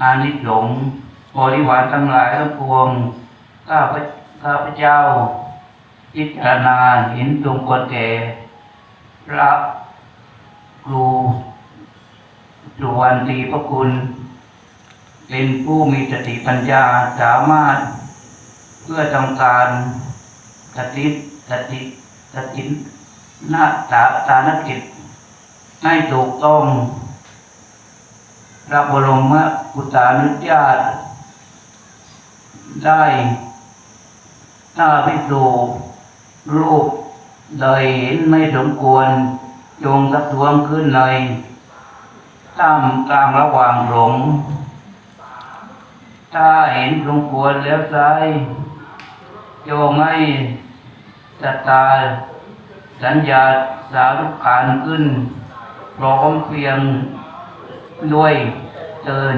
อานิสงส์บริวารทั้งหลายทั้งปวงข้าพระข้าพระเจ้า พิจารณาเห็นตรงควรแก่พระครูสุวรรณตีพระคุณ เป็นผู้มีสติปัญญาสามารถเพื่อต้องการสติสติสตินาตาตานกิจให้ถูกต้อง พระบรมกุตานุญาต ได้ถ้าพิสูรูปเลยเห็นไม่สมควร จงสักทวงขึ้นในท่ามกลางระหว่างหลง ถ้าเห็นสมควรแล้วใจจงให้ศรัทธาสัญญาสารุขานขึ้นพร้อมเพียง ด้วยเจริญ